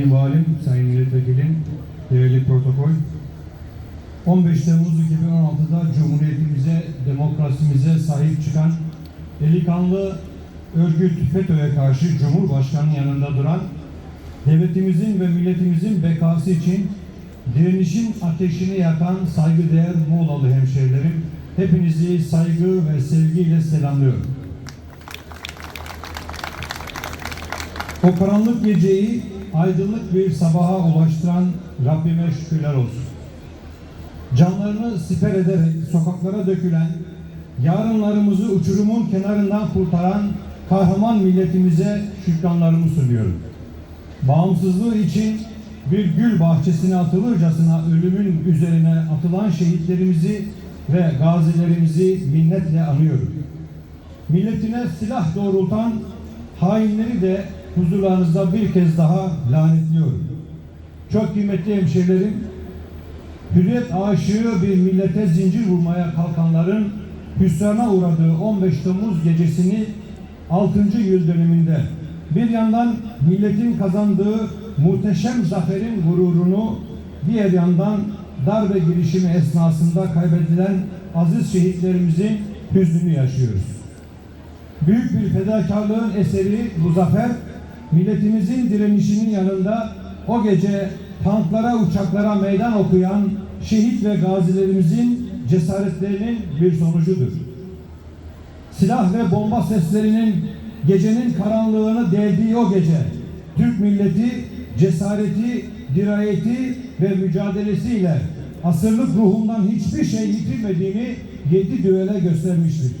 Sayın Valim, Sayın Milletvekilim, değerli protokol. 15 Temmuz 2016'da Cumhuriyetimize, demokrasimize sahip çıkan delikanlı örgüt FETÖ'ye karşı Cumhurbaşkanı'nın yanında duran, devletimizin ve milletimizin bekası için direnişin ateşini yakan saygıdeğer Muğlalı hemşehrilerim, hepinizi saygı ve sevgiyle selamlıyorum. O karanlık geceyi aydınlık bir sabaha ulaştıran Rabbime şükürler olsun. Canlarını siper ederek sokaklara dökülen, yarınlarımızı uçurumun kenarından kurtaran kahraman milletimize şükranlarımı sunuyorum. Bağımsızlığı için bir gül bahçesine atılırcasına ölümün üzerine atılan şehitlerimizi ve gazilerimizi minnetle anıyorum. Milletine silah doğrultan hainleri de huzurlarınızda bir kez daha lanetliyorum. Çok kıymetli hemşehrilerim, hürriyet aşığı bir millete zincir vurmaya kalkanların hüsrana uğradığı 15 Temmuz gecesini 6. yıl döneminde bir yandan milletin kazandığı muhteşem zaferin gururunu diğer yandan darbe girişimi esnasında kaybedilen aziz şehitlerimizin hüznünü yaşıyoruz. Büyük bir fedakarlığın eseri bu zafer, milletimizin direnişinin yanında o gece tanklara, uçaklara meydan okuyan şehit ve gazilerimizin cesaretlerinin bir sonucudur. Silah ve bomba seslerinin gecenin karanlığını deldiği o gece, Türk milleti cesareti, dirayeti ve mücadelesiyle asırlık ruhundan hiçbir şey yitirmediğini yedi düvele göstermiştir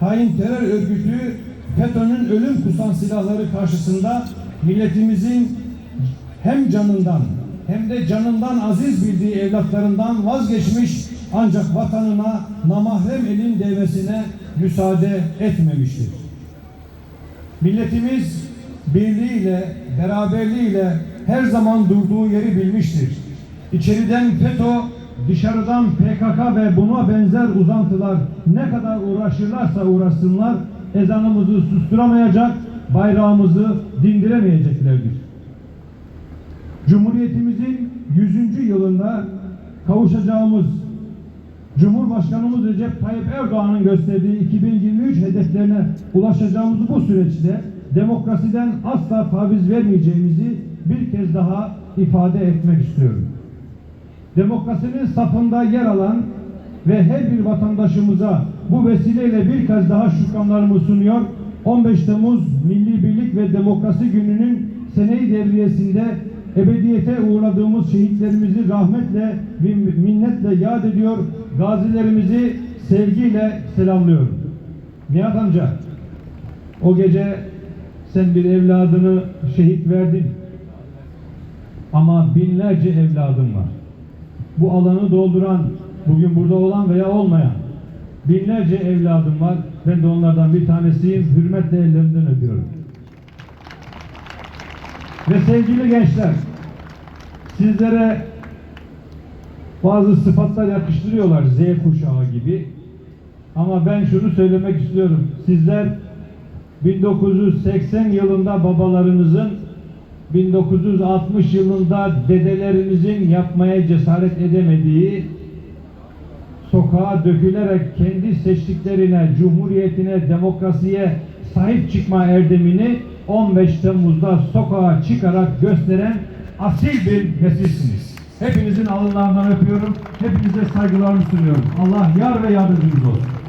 hain terör örgütü FETÖ'nün ölüm kusan silahları karşısında milletimizin hem canından hem de canından aziz bildiği evlatlarından vazgeçmiş ancak vatanına namahrem elin değmesine müsaade etmemiştir. Milletimiz birliğiyle, beraberliğiyle her zaman durduğu yeri bilmiştir. İçeriden FETÖ, dışarıdan PKK ve buna benzer uzantılar ne kadar uğraşırlarsa uğraşsınlar ezanımızı susturamayacak, bayrağımızı dindiremeyeceklerdir. Cumhuriyetimizin 100. yılında kavuşacağımız Cumhurbaşkanımız Recep Tayyip Erdoğan'ın gösterdiği 2023 hedeflerine ulaşacağımız bu süreçte demokrasiden asla taviz vermeyeceğimizi bir kez daha ifade etmek istiyorum. Demokrasinin safında yer alan ve her bir vatandaşımıza bu vesileyle bir kez daha şükranlarımı sunuyor. 15 Temmuz Milli Birlik ve Demokrasi Günü'nün seneyi devriyesinde ebediyete uğradığımız şehitlerimizi rahmetle ve minnetle yad ediyor. Gazilerimizi sevgiyle selamlıyorum. Nihat amca, o gece sen bir evladını şehit verdin. Ama binlerce evladın var. Bu alanı dolduran, bugün burada olan veya olmayan binlerce evladım var. Ben de onlardan bir tanesiyim. Hürmetle ellerinden öpüyorum. Ve sevgili gençler, sizlere bazı sıfatlar yakıştırıyorlar Z kuşağı gibi. Ama ben şunu söylemek istiyorum. Sizler 1980 yılında babalarınızın 1960 yılında dedelerinizin yapmaya cesaret edemediği sokağa dökülerek kendi seçtiklerine, cumhuriyetine, demokrasiye sahip çıkma erdemini 15 Temmuz'da sokağa çıkarak gösteren asil bir nesilsiniz. Hepinizin alınlarından öpüyorum. Hepinize saygılarımı sunuyorum. Allah yar ve yardımcınız olsun.